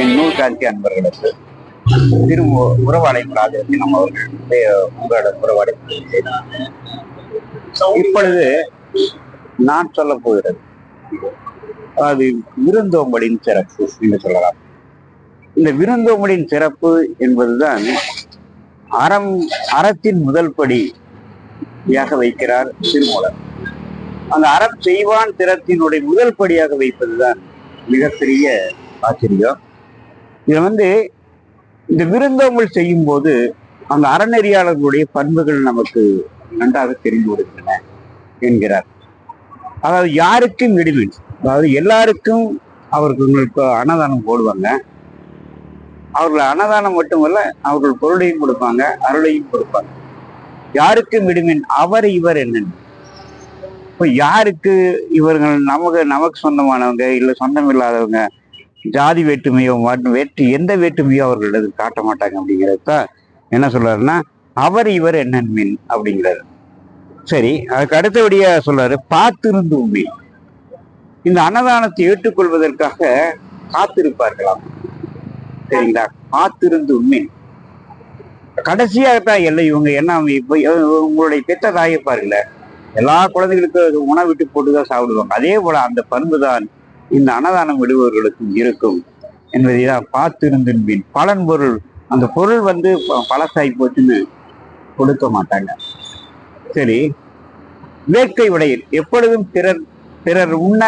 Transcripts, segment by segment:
என் நூல் காட்சி அன்பர்களுக்கு. திரு உறவாடை ராஜரத்தினம் அவர்களுடைய உங்களோட உறவாடை இப்பொழுது நான் சொல்ல போகிறது. அது விருந்தோம்பலின் சிறப்பு என்று சொல்லலாம். இந்த விருந்தோம்பலின் சிறப்பு என்பதுதான் அறம் அறத்தின் முதல் படியாக வைக்கிறார் திருமூலர். அந்த அறம் செய்வான் திறத்தினுடைய முதல் படியாக வைப்பதுதான் மிகப்பெரிய ஆச்சரியம். இதை வந்து இந்த விருந்தோம்பல் செய்யும் போது அந்த அறநெறியாளர்களுடைய பண்புகள் நமக்கு நன்றாக தெரிந்து விடுகின்றன என்கிறார். அதாவது யாருக்கும் விடுவின். அதாவது எல்லாருக்கும் அவர்களுக்கு அன்னதானம் போடுவாங்க. அவர்கள் அன்னதானம் மட்டுமல்ல அவர்கள் பொருளையும் கொடுப்பாங்க அருளையும் கொடுப்பாங்க. யாருக்கும் விடுமின் அவர் இவர் என்னன்னு. இப்போ யாருக்கு இவர்கள் நமக்கு நமக்கு சொந்தமானவங்க இல்லை சொந்தம் இல்லாதவங்க ஜாதி வேற்றுமையோ மற்றும் வேற்று எந்த வேற்றுமையோ அவர்களது காட்ட மாட்டாங்க அப்படிங்கிறது தான் என்ன சொல்றாருன்னா அவர் இவர் என்னன் மீன் அப்படிங்கிறாரு. சரி அதுக்கு அடுத்தபடியா சொல்றாரு பார்த்திருந்து உண்மை. இந்த அன்னதானத்தை ஏற்றுக்கொள்வதற்காக காத்திருப்பார்களாம். சரிங்களா? காத்திருந்து உண்மை. கடைசியாகத்தான் எல்லை இவங்க என்ன இப்ப உங்களுடைய பெற்ற தாயப்பாருல எல்லா குழந்தைகளுக்கும் உணவு விட்டு போட்டுதான் சாப்பிடுவாங்க. அதே போல அந்த பண்பு தான் இந்த அன்னதானம் விடுபவர்களுக்கும் இருக்கும் என்பதை தான் பார்த்திருந்தின்பின் பலன் பொருள். அந்த பொருள் வந்து பழசாகி போச்சுன்னு கொடுக்க மாட்டாங்க. சரி. வேட்கை உடையில் எப்பொழுதும் பிறர் பிறர் உண்ண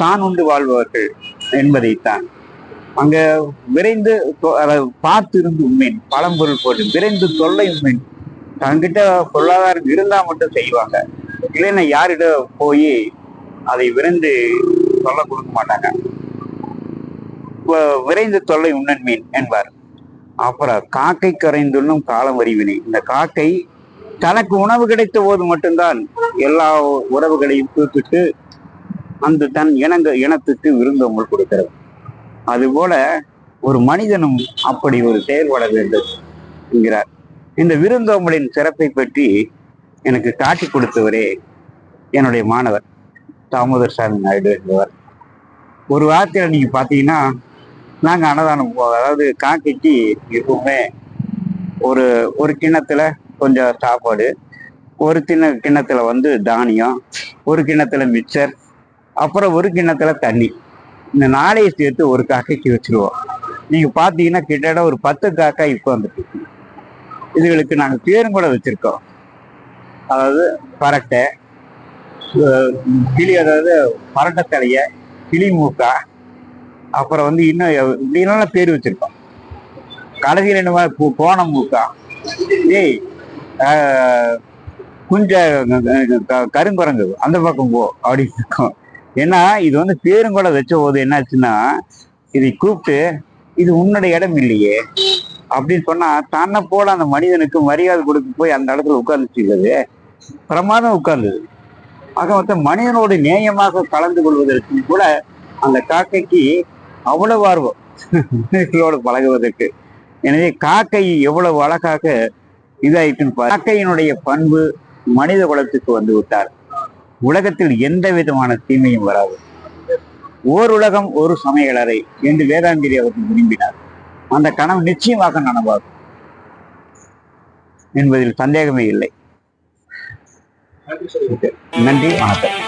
தான் உண்டு வாழ்பவர்கள் என்பதைத்தான். அங்க விரைந்து அதாவது பார்த்து இருந்து உண்மையின் பழம்பொருள் போட்டு விரைந்து தொல்லை உண்மையின் தங்கிட்ட பொருளாதாரம் இருந்தா மட்டும் செய்வாங்க. இல்லைன்னா யாரிடம் போய் அதை விரைந்து சொல்ல கொடுக்க மாட்டாங்க. வ- விரைந்து தொல்லை உண்ணன் மீன் என்பார். அப்புறம் காக்கை கரைந்துள்ளும் காலம் வரிவினை. இந்த காக்கை தனக்கு உணவு கிடைத்த போது மட்டும்தான் எல்லா உறவுகளையும் தூத்துட்டு அந்த தன் இனங்க இனத்துக்கு விருந்தோம்பல் கொடுக்கிறது. அதுபோல ஒரு மனிதனும் அப்படி ஒரு செயல்பட வேண்டும் என்கிறார். இந்த விருந்தோம்பலின் சிறப்பை பற்றி எனக்கு காட்டி கொடுத்தவரே என்னுடைய மாணவர். தாமோதர் சாமி நாயுடு என்பவர் ஒரு வார்த்தையில நீங்க பாத்தீங்கன்னா நாங்க அன்னதானம் போவோம். அதாவது காக்கைக்கு எப்பவுமே ஒரு ஒரு கிண்ணத்துல கொஞ்சம் சாப்பாடு ஒரு கிண்ண கிண்ணத்துல வந்து தானியம் ஒரு கிண்ணத்துல மிக்சர் அப்புறம் ஒரு கிண்ணத்துல தண்ணி. இந்த நாளையை சேர்த்து ஒரு காக்கைக்கு வச்சிருவோம். நீங்க பாத்தீங்கன்னா கிட்டத்தட்ட ஒரு பத்து காக்காய் உட்காந்துட்டு இருக்கு. இதுகளுக்கு நாங்கள் பேரும் கூட வச்சிருக்கோம். அதாவது பரட்டை கிளி அதாவது பரட்ட தலைய கிளி மூக்கா அப்புறம் வந்து இன்னும் எவ்- இப்படிலாம் பேர் வச்சிருக்கோம் கடைசியில் என்ன மாதிரி போன மூக்கா. ஏய் ஆஹ், குஞ்ச கருங்குரங்கு அந்த பக்கம் போ அப்படின்னு இருக்கும். ஏன்னா இது வந்து பேரும் கூட வச்ச போது என்னாச்சுன்னா இதை கூப்பிட்டு இது உன்னுடைய இடம் இல்லையே அப்படின்னு சொன்னா தன்னை போல அந்த மனிதனுக்கு மரியாதை கொடுத்து போய் அந்த இடத்துல உட்கார்ந்துச்சு பிரமாதம் உட்கார்ந்தது. ஆக மொத்தம் மனிதனோடு நேயமாக கலந்து கொள்வதற்கு கூட அந்த காக்கைக்கு அவ்வளவு ஆர்வம். மனிதர்களோடு பழகுவதற்கு. எனவே காக்கை எவ்வளவு அழகாக இதாயிட்டுன்னு காக்கையினுடைய பண்பு மனித குலத்துக்கு வந்து விட்டார் உலகத்தில் எந்த விதமான தீமையும் வராது. ஓர் உலகம் ஒரு சமையலறை என்று வேதாந்திரி அவர்கள் விரும்பினார். அந்த கனவு நிச்சயமாக நனவாகும். என்பதில் சந்தேகமே இல்லை. நன்றி வணக்கம்